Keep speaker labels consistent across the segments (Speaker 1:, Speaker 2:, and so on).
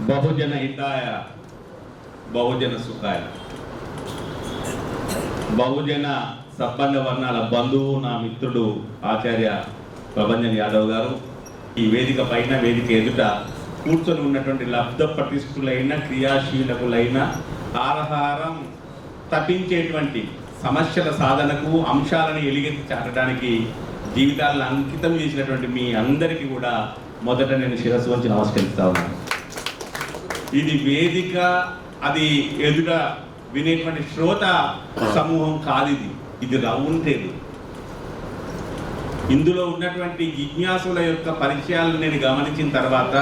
Speaker 1: బహుజన హితాయ బహుజన సుఖాయ బహుజన సబ్బండ వర్ణాల బంధువు నా మిత్రుడు ఆచార్య ప్రభంజన్ యాదవ్ గారు ఈ వేదిక పైన వేదిక ఎదుట కూర్చొని ఉన్నటువంటి లబ్ధ పటిష్ఠులైన క్రియాశీలకులైన ఆహారం తప్పించేటువంటి సమస్యల సాధనకు అంశాలను ఎలిగెత్తి చాటడానికి జీవితాలను అంకితం చేసినటువంటి మీ అందరికీ కూడా మొదట నేను శిరస్సు వంచి నమస్కరిస్తా ఉన్నాను. ఇది వేదిక అది ఎదుట వినేటువంటి శ్రోత సమూహం కాదు ఇది. ఇది రౌండ్ టేబుల్. ఇందులో ఉన్నటువంటి జిజ్ఞాసుల యొక్క పరిచయాలను నేను గమనించిన తర్వాత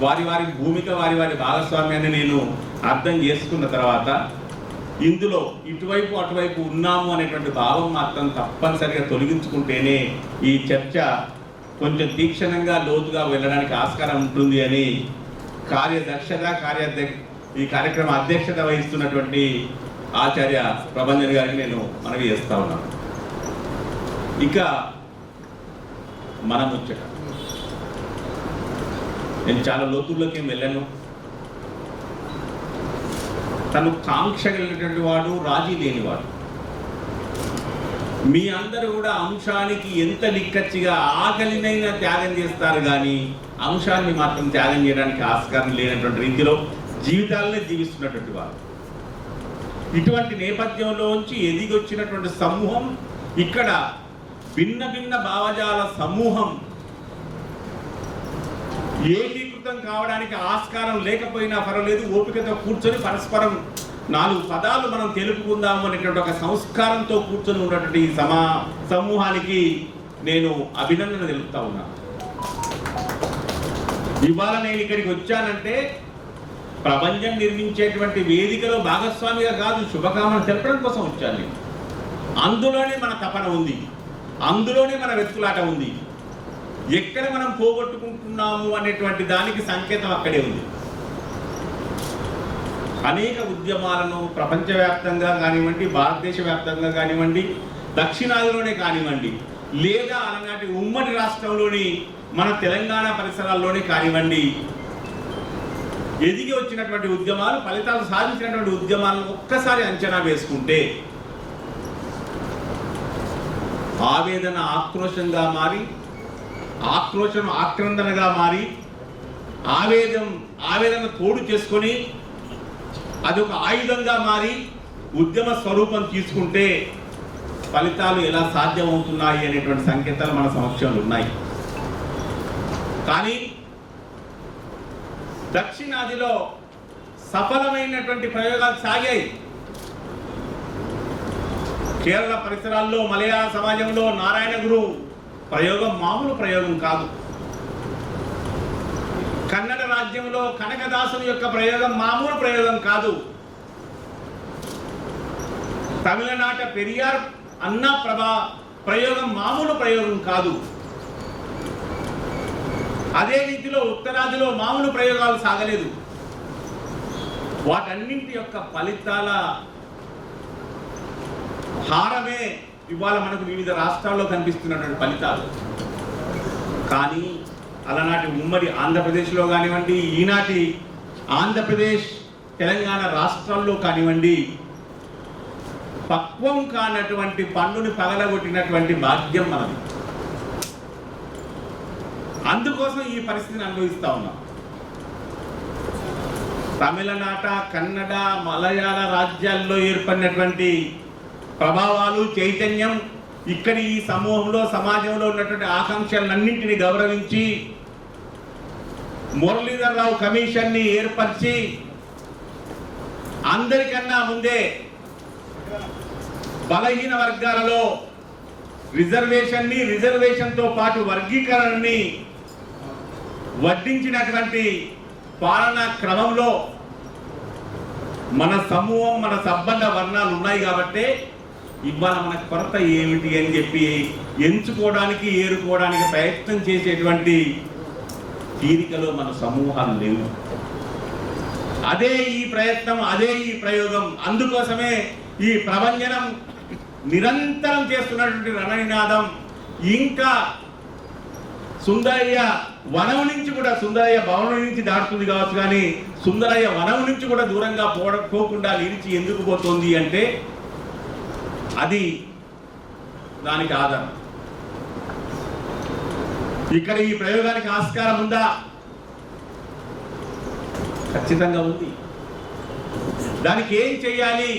Speaker 1: వారి వారి భూమిక వారి వారి భాగస్వామ్యాన్ని నేను అర్థం చేసుకున్న తర్వాత ఇందులో ఇటువైపు అటువైపు ఉన్నాము అనేటువంటి భావం మాత్రం తప్పనిసరిగా తొలగించుకుంటేనే ఈ చర్చ కొంచెం తీక్షణంగా లోతుగా వెళ్ళడానికి ఆస్కారం ఉంటుంది అని కార్యదక్షత కార్యాధ్య ఈ కార్యక్రమ అధ్యక్షత వహిస్తున్నటువంటి ఆచార్య ప్రభంజన్ గారికి నేను మనవి చేస్తా ఉన్నాను. ఇంకా మన ముచ్చట. నేను చాలా లోతుల్లోకి వెళ్ళాను. తను కాంక్ష కలిగినటువంటి వాడు రాజీ లేనివాడు. మీ అందరూ కూడా అంశానికి ఎంత నిక్కచ్చిగా ఆకలినైనా త్యాగం చేస్తారు కానీ అంశాన్ని మాత్రం త్యాగం చేయడానికి ఆస్కారం లేనటువంటి రీతిలో జీవితాలనే జీవిస్తున్నటువంటి వారు ఇటువంటి నేపథ్యంలోంచి ఎదిగొచ్చినటువంటి సమూహం ఇక్కడ భిన్న భిన్న భావజాల సమూహం ఏకీకృతం కావడానికి ఆస్కారం లేకపోయినా పర్వాలేదు ఓపికతో కూర్చొని పరస్పరం నాలుగు పదాలు మనం తెలుపుకుందాము అనేటువంటి ఒక సంస్కారంతో కూర్చొని ఉన్నటువంటి ఈ సమా సమూహానికి నేను అభినందన తెలుపుతా ఉన్నాను ఇవాళ నేను ఇక్కడికి వచ్చానంటే ప్రపంచం నిర్మించేటువంటి వేదికలో భాగస్వామిగా కాదు శుభకామన తెలపడం కోసం వచ్చాను నేను. అందులోనే మన తపన ఉంది. అందులోనే మన వెతుకులాట ఉంది. ఎక్కడ మనం పోగొట్టుకుంటున్నాము అనేటువంటి దానికి సంకేతం అక్కడే ఉంది. అనేక ఉద్యమాలను ప్రపంచవ్యాప్తంగా కానివ్వండి భారతదేశ వ్యాప్తంగా కానివ్వండి దక్షిణాదిలోనే కానివ్వండి లేదా అలనాటి ఉమ్మడి రాష్ట్రంలోని మన తెలంగాణ పరిసరాల్లోనే కానివ్వండి ఎదిగి వచ్చినటువంటి ఉద్యమాలు ఫలితాలు సాధించినటువంటి ఉద్యమాలను ఒక్కసారి అంచనా వేసుకుంటే ఆవేదన ఆక్రోశంగా మారి ఆక్రోశం ఆక్రందనగా మారి ఆవేదం ఆవేదన తోడు చేసుకొని అదొక ఆయుధంగా మారి ఉద్యమ స్వరూపం తీసుకుంటే ఫలితాలు ఎలా సాధ్యమవుతున్నాయి అనేటువంటి సంకేతాలు మన సమక్షంలో ఉన్నాయి. కానీ దక్షిణాదిలో సఫలమైనటువంటి ప్రయోగాలు సాగాయి. కేరళ పరిసరాల్లో మలయాళ సమాజంలో నారాయణ గురు ప్రయోగం మామూలు ప్రయోగం కాదు. కన్నడ రాజ్యంలో కనకదాసుని యొక్క ప్రయోగం మామూలు ప్రయోగం కాదు. తమిళనాట పెరియార్ అన్న ప్రభా ప్రయోగం మామూలు ప్రయోగం కాదు. అదే రీతిలో ఉత్తరాదిలో మామూలు ప్రయోగాలు సాగలేదు. వాటన్నింటి యొక్క ఫలితాల హారమే ఇవాళ మనకు వివిధ రాష్ట్రాల్లో కనిపిస్తున్నటువంటి ఫలితాలు. కానీ అలనాటి ఉమ్మడి ఆంధ్రప్రదేశ్లో కానివ్వండి ఈనాటి ఆంధ్రప్రదేశ్ తెలంగాణ రాష్ట్రాల్లో కానివ్వండి పక్వం కానటువంటి పన్నుని పగలగొట్టినటువంటి భాగ్యం మనది. అందుకోసం ఈ పరిస్థితిని అనుభవిస్తూ ఉన్నాం. తమిళనాట కన్నడ మలయాళ రాజ్యాల్లో ఏర్పడినటువంటి ప్రభావాలు చైతన్యం ఇక్కడి ఈ సమూహంలో సమాజంలో ఉన్నటువంటి ఆకాంక్షలన్నింటినీ గౌరవించి మురళీధర్ రావు కమిషన్ని ఏర్పరిచి అందరికన్నా ముందే బలహీన వర్గాలలో రిజర్వేషన్ని రిజర్వేషన్తో పాటు వర్గీకరణని వడ్డించినటువంటి పాలనా క్రమంలో మన సమూహం మన సంబంధ వర్ణాలు ఉన్నాయి కాబట్టే ఇవాళ మన కొరత ఏమిటి అని చెప్పి ఎంచుకోవడానికి ఏరుకోవడానికి ప్రయత్నం చేసేటువంటి తీరికలో మన సమూహాలు లేవు. అదే ఈ ప్రయత్నం అదే ఈ ప్రయోగం. అందుకోసమే ఈ ప్రభంజనం నిరంతరం చేస్తున్నటువంటి రణనినాదం. ఇంకా సుందరయ్య వనం నుంచి కూడా సుందరయ్య భవనం నుంచి దాటుతుంది కావచ్చు కానీ సుందరయ్య వనం నుంచి కూడా దూరంగా పోవడం పోకుండా నిలిచి ఎందుకు పోతుంది అంటే అది దానికి ఆధారం. ఇక్కడ ఈ ప్రయోగానికి ఆస్కారం ఉందా? ఖచ్చితంగా ఉంది. దానికి ఏం చేయాలి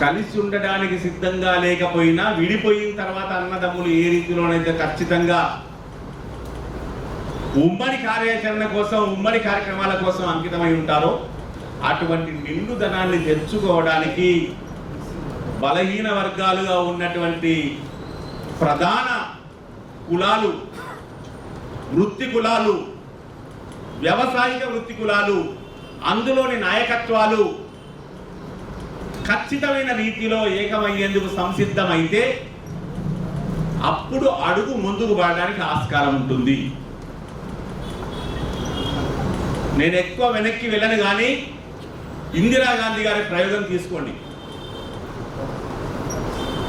Speaker 1: కలిసి ఉండడానికి సిద్ధంగా లేకపోయినా విడిపోయిన తర్వాత అన్నదమ్ములు ఏ రీతిలోనైతే ఖచ్చితంగా ఉమ్మడి కార్యాచరణ కోసం ఉమ్మడి కార్యక్రమాల కోసం అంకితమై ఉంటారో అటువంటి నిండుదనాన్ని తెచ్చుకోవడానికి బలహీన వర్గాలుగా ఉన్నటువంటి ప్రధాన కులాలు వృత్తి కులాలు వ్యవసాయిక వృత్తి కులాలు అందులోని నాయకత్వాలు ఖచ్చితమైన రీతిలో ఏకమయ్యేందుకు సంసిద్ధమైతే అప్పుడు అడుగు ముందుకు పడడానికి ఆస్కారం ఉంటుంది. నేను ఎక్కువ వెనక్కి వెళ్ళను కానీ ఇందిరాగాంధీ గారి ప్రయోగం తీసుకోండి.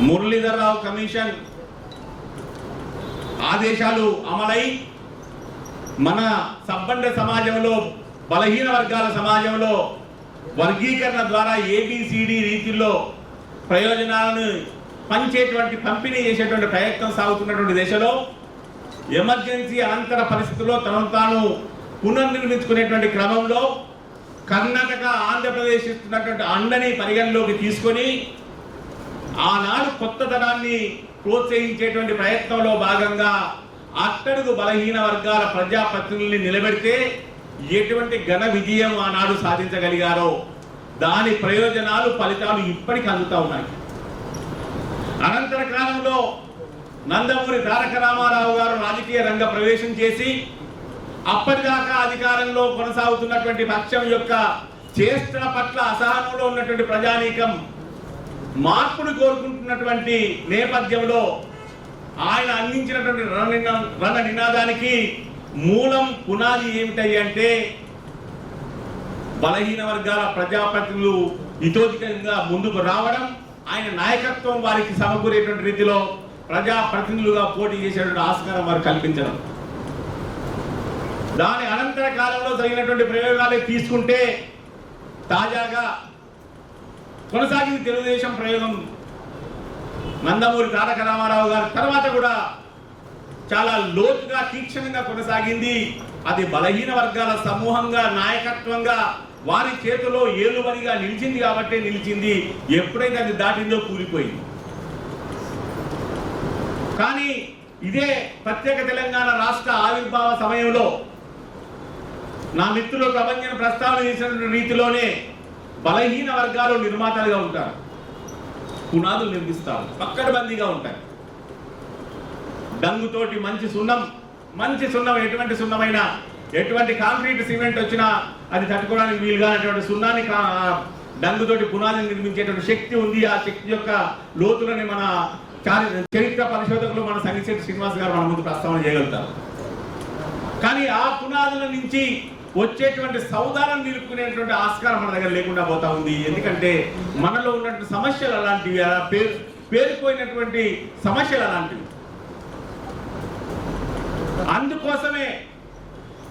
Speaker 1: మురళీధరరావు కమిషన్ ఆదేశాలు అమలై మన సబ్బండ సమాజంలో బలహీన వర్గాల సమాజంలో వర్గీకరణ ద్వారా ఏబిసిడి రీతిలో ప్రయోజనాలను పంచేటువంటి పంపిణీ చేసేటువంటి ప్రయత్నం సాగుతున్నటువంటి దశలో ఎమర్జెన్సీ అనంతర పరిస్థితుల్లో తనను తాను పునర్నిర్మించుకునేటువంటి క్రమంలో కర్ణాటక ఆంధ్రప్రదేశ్ ఇస్తున్నటువంటి అండని పరిగణలోకి తీసుకొని ఆనాడు కొత్తదనాన్ని ప్రోత్సహించేటువంటి ప్రయత్నంలో భాగంగా అట్టడుగు బలహీన వర్గాల ప్రజాప్రతినిధుల్ని నిలబెడితే ఎటువంటి ఘన విజయం ఆనాడు సాధించగలిగారో దాని ప్రయోజనాలు ఫలితాలు ఇప్పటికి అందుతూ ఉన్నాయి. అనంతర కాలంలో నందమూరి తారక రామారావు గారు రాజకీయ రంగ ప్రవేశం చేసి అప్పటిదాకా అధికారంలో కొనసాగుతున్నటువంటి పక్షం యొక్క చేష్టల పట్ల అసహనంలో ఉన్నటువంటి ప్రజానీకం మార్పును కోరుకుంటున్నటువంటి నేపథ్యంలో ఆయన అందించినటువంటి రణ నినా- రణ నినాదానికి మూలం పునాది ఏమిటయ్యి అంటే బలహీన వర్గాల ప్రజాప్రతినిధులు ఇతోధికంగా ముందుకు రావడం ఆయన నాయకత్వం వారికి సమకూరేటువంటి రీతిలో ప్రజాప్రతినిధులుగా పోటీ చేసేటువంటి ఆస్కారం వారు కల్పించడం. దాని అనంతర కాలంలో జరిగినటువంటి ప్రయోగాలు తీసుకుంటే తాజాగా కొనసాగింది తెలుగుదేశం ప్రయోగం. నందమూరి తారక రామారావు గారి తర్వాత కూడా చాలా లోతుగా తీక్షణంగా కొనసాగింది. అది బలహీన వర్గాల సమూహంగా నాయకత్వంగా వారి చేతిలో ఏలుబడిగా నిలిచింది కాబట్టి నిలిచింది. ఎప్పుడైతే అది దాటిందో కూలిపోయింది. కానీ ఇదే ప్రత్యేక తెలంగాణ రాష్ట్ర ఆవిర్భావ సమయంలో నా మిత్రులు ప్రపంచం ప్రస్తావన చేసిన రీతిలోనే బలహీన వర్గాలు నిర్మాతలుగా ఉంటారు. పునాదులు నిర్మిస్తారు. పక్కడబందీగా ఉంటాయి. డంగుతోటి మంచి సున్నం మంచి సున్నం ఎటువంటి సున్నమైనా ఎటువంటి కాంక్రీట్ సిమెంట్ వచ్చినా అది తట్టుకోవడానికి వీలుగానటువంటి సున్నాన్ని డంగుతోటి పునాదిని నిర్మించేటువంటి శక్తి ఉంది. ఆ శక్తి యొక్క లోతులని మన చారి- చరిత్ర పరిశోధకులు మన సంగీత శ్రీనివాస్ గారు మన ముందు ప్రస్తావన చేయగలుగుతారు. కానీ ఆ పునాదుల నుంచి వచ్చేటువంటి సౌదాలను నిలుపుకునేటువంటి ఆస్కారం మన దగ్గర లేకుండా పోతా ఉంది. ఎందుకంటే మనలో ఉన్నటువంటి సమస్యలు అలాంటివి అలా పేరు పేరుపోయినటువంటి సమస్యలు అలాంటివి. అందుకోసమే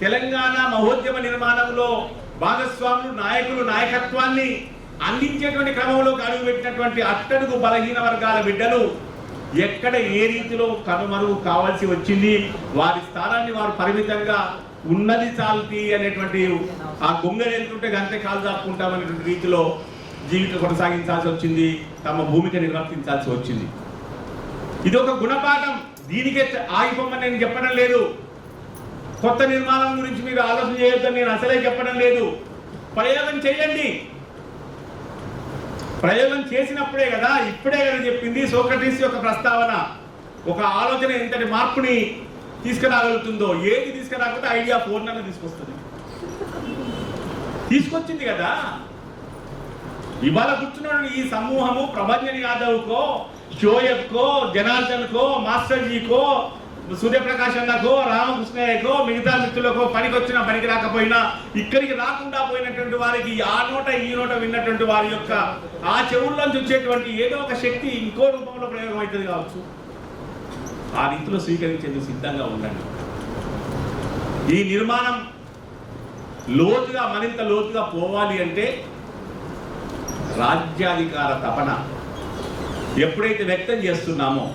Speaker 1: తెలంగాణ మహోద్యమ నిర్మాణంలో భాగస్వాములు నాయకులు నాయకత్వాన్ని అందించేటువంటి క్రమంలో అడుగుపెట్టినటువంటి అట్టడుగు బలహీన వర్గాల బిడ్డలు ఎక్కడ ఏ రీతిలో కనుమరుగు కావాల్సి వచ్చింది వారి స్థానాన్ని వారు పరిమితంగా ఉన్నది చాల్తి అనేటువంటి ఆ గొంగలు వెళ్తుంటే గంటే కాలు దాక్కుంటామనేటువంటి రీతిలో జీవితం కొనసాగించాల్సి వచ్చింది తమ భూమిక నిర్వర్తించాల్సి వచ్చింది. ఇది ఒక గుణపాఠం దీనికే ఆగిపోమని నేను చెప్పడం లేదు. కొత్త నిర్మాణం గురించి మీరు ఆలోచన చేయొద్దని నేను అసలే చెప్పడం లేదు. ప్రయోగం చేయండి. ప్రయోగం చేసినప్పుడే కదా ఇప్పుడే కదా చెప్పింది సోక్రటీస్ యొక్క ప్రస్తావన. ఒక ఆలోచన ఇంతటి మార్పుని తీసుకురాగలుగుతుందో ఏది తీసుకురాకపోతే ఐడియా పూర్ణంగా తీసుకొస్తుంది. తీసుకొచ్చింది కదా. ఇవాళ కూర్చున్న ఈ సమూహము ప్రభంజన్ యాదవ్కో షోయబ్కో జనార్దన్కో మాస్టర్జీకో జీకో సూర్యప్రకాష్ అన్నకో రామకృష్ణయ్యకో మిగతా మిత్రులకో పనికి వచ్చినా పనికి రాకపోయినా ఇక్కడికి రాకుండా పోయినటువంటి వారికి ఆ నోట ఈ నోట విన్నటువంటి వారి యొక్క ఆ చెవుల్లోంచి వచ్చేటువంటి ఏదో ఒక శక్తి ఇంకో రూపంలో ప్రయోగం అవుతుంది కావచ్చు. ఆ రీతిలో స్వీకరించేందుకు సిద్ధంగా ఉండండి. ఈ నిర్మాణం లోతుగా మరింత లోతుగా పోవాలి అంటే రాజ్యాధికార తపన ఎప్పుడైతే వ్యక్తం చేస్తున్నామో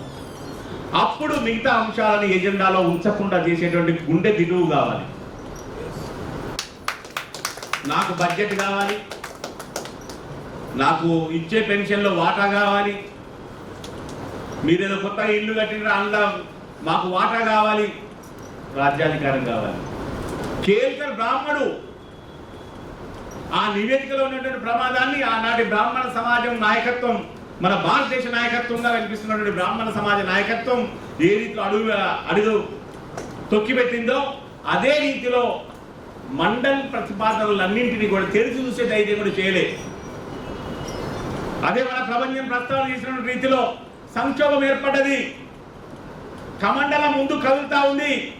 Speaker 1: అప్పుడు మిగతా అంశాలను ఎజెండాలో ఉంచకుండా చేసేటువంటి గుండె దిగువు కావాలి. నాకు బడ్జెట్ కావాలి. నాకు ఇచ్చే పెన్షన్లో వాటా కావాలి. మీరేదో కొత్తగా ఇల్లు కట్టిన అందా మాకు వాటా కావాలి. రాజ్యాధికారం కావాలి. కేల్కర్ బ్రాహ్మడు ఆ నివేదికలో ఉన్నటువంటి ప్రమాదాన్ని ఆనాటి బ్రాహ్మణ సమాజం నాయకత్వం మన భారతదేశ నాయకత్వంగా కనిపిస్తున్నటువంటి బ్రాహ్మణ సమాజ నాయకత్వం ఏ రీతిలో అడుగు అడుగు తొక్కిపెట్టిందో అదే రీతిలో మండల్ ప్రతిపాదనలన్నింటినీ కూడా తెరిచి చూసే ధైర్యం కూడా చేయలేదు. అదే మన ప్రపంచం ప్రస్తావన చేసిన రీతిలో సంక్షోభం ఏర్పడ్డది. కమండలం ముందు కదులుతా ఉంది.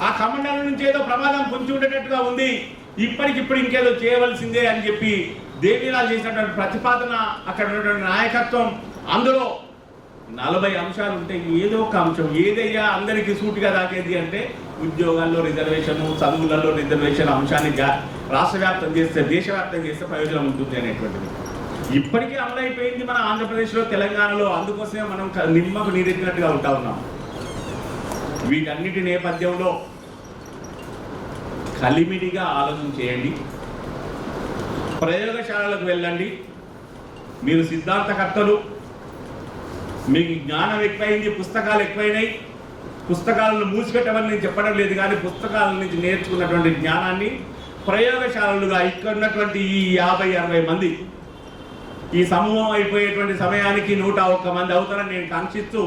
Speaker 1: ఆ కమండలం నుంచి ఏదో ప్రమాదం పొంచి ఉండేటట్టుగా ఉంది. ఇప్పటికిప్పుడు ఇంకేదో చేయవలసిందే అని చెప్పి దేవీలాల్ చేసినటువంటి ప్రతిపాదన అక్కడ ఉన్నటువంటి నాయకత్వం అందులో నలభై అంశాలు ఉంటాయి ఏదో ఒక అంశం. ఏదయ్యా అందరికీ సూటిగా దాకేది అంటే ఉద్యోగాల్లో రిజర్వేషన్ చదువులలో రిజర్వేషన్ అంశాన్ని రాష్ట్ర వ్యాప్తం చేస్తే దేశవ్యాప్తం చేస్తే ప్రయోజనం ఉంటుంది అనేటువంటిది. ఇప్పటికీ అమలైపోయింది మన ఆంధ్రప్రదేశ్లో తెలంగాణలో. అందుకోసమే మనం నిమ్మకు నీరెత్తినట్టుగా ఉంటా ఉన్నాం. వీటన్నిటి నేపథ్యంలో కలిమిడిగా ఆలోచన చేయండి. ప్రయోగశాలలకు వెళ్ళండి. మీరు సిద్ధాంతకర్తలు. మీకు జ్ఞానం ఎక్కువైంది పుస్తకాలు ఎక్కువైనాయి. పుస్తకాలను మూసిపెట్టమని నేను చెప్పడం లేదు కానీ పుస్తకాల నుంచి నేర్చుకున్నటువంటి జ్ఞానాన్ని ప్రయోగశాలలుగా ఇక్కడ ఉన్నటువంటి ఈ యాభై అరవై మంది ఈ సమూహం అయిపోయేటువంటి సమయానికి నూట ఒక్క మంది అవుతారని నేను కాంక్షిస్తూ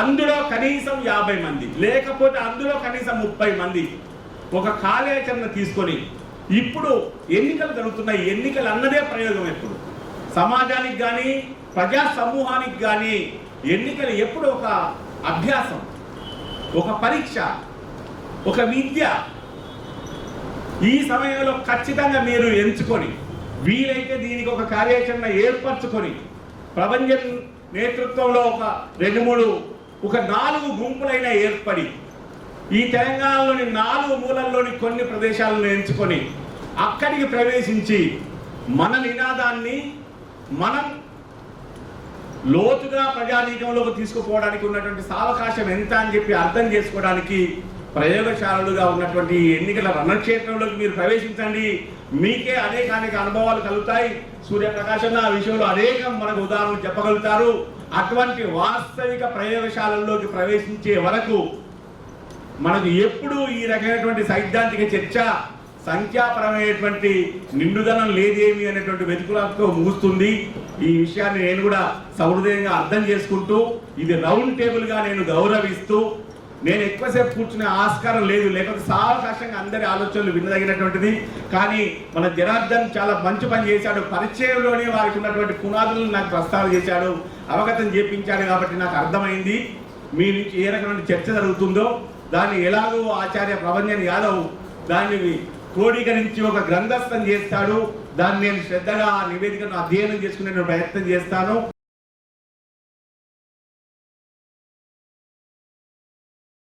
Speaker 1: అందులో కనీసం యాభై మంది లేకపోతే అందులో కనీసం ముప్పై మంది ఒక కార్యాచరణ తీసుకొని ఇప్పుడు ఎన్నికలు జరుగుతున్నాయి ఎన్నికలు అన్నదే ప్రయోగం ఎప్పుడు? సమాజానికి కానీ ప్రజా సమూహానికి కానీ ఎన్నికలు ఎప్పుడు ఒక అభ్యాసం ఒక పరీక్ష ఒక విద్య? ఈ సమయంలో ఖచ్చితంగా మీరు ఎంచుకొని వీలైతే దీనికి ఒక కార్యాచరణ ఏర్పరచుకొని ప్రపంచం నేతృత్వంలో ఒక రెండు మూడు ఒక నాలుగు గుంపులైన ఏర్పడి ఈ తెలంగాణలోని నాలుగు మూలల్లోని కొన్ని ప్రదేశాలను ఎంచుకొని అక్కడికి ప్రవేశించి మన నినాదాన్ని మనం లోతుగా ప్రజానీకంలోకి తీసుకుపోవడానికి ఉన్నటువంటి సావకాశం ఎంత అని చెప్పి అర్థం చేసుకోవడానికి ప్రయోగశాలలుగా ఉన్నటువంటి ఎన్నికల రణక్షేత్రంలోకి మీరు ప్రవేశించండి. మీకే అనేక అనేక అనుభవాలు కలుగుతాయి. సూర్యప్రకాశం ఆ విషయంలో అనేకం మనకు ఉదాహరణలు చెప్పగలుగుతారు. అటువంటి వాస్తవిక ప్రయోగశాలల్లోకి ప్రవేశించే వరకు మనకు ఎప్పుడు ఈ రకమైనటువంటి సైద్ధాంతిక చర్చ సంఖ్యాపరమైనటువంటి నిండుదనం లేదేమి అనేటువంటి వెతుకులతో ముగుస్తుంది. ఈ విషయాన్ని నేను కూడా సహృదయంగా అర్థం చేసుకుంటూ ఇది రౌండ్ టేబుల్గా నేను గౌరవిస్తూ నేను ఎక్కువసేపు కూర్చునే ఆస్కారం లేదు. లేకపోతే సావకాశంగా అందరి ఆలోచనలు వినదగినటువంటిది. కానీ మన జనార్దన్ చాలా మంచి పని చేశాడు. పరిచయంలోనే వారికి ఉన్నటువంటి పునాదులను నాకు ప్రస్తావన చేశాడు. అవగతం చేపించాడు కాబట్టి నాకు అర్థమైంది. మీ నుంచి ఏ రకమైన చర్చ జరుగుతుందో దాన్ని ఎలాగో ఆచార్య ప్రభంజన్ యాదవ్ దాన్ని క్రోడీకరించి ఒక గ్రంథస్థం చేస్తాడు. దాన్ని నేను శ్రద్ధగా ఆ నివేదికను అధ్యయనం చేసుకునే ప్రయత్నం చేస్తాను.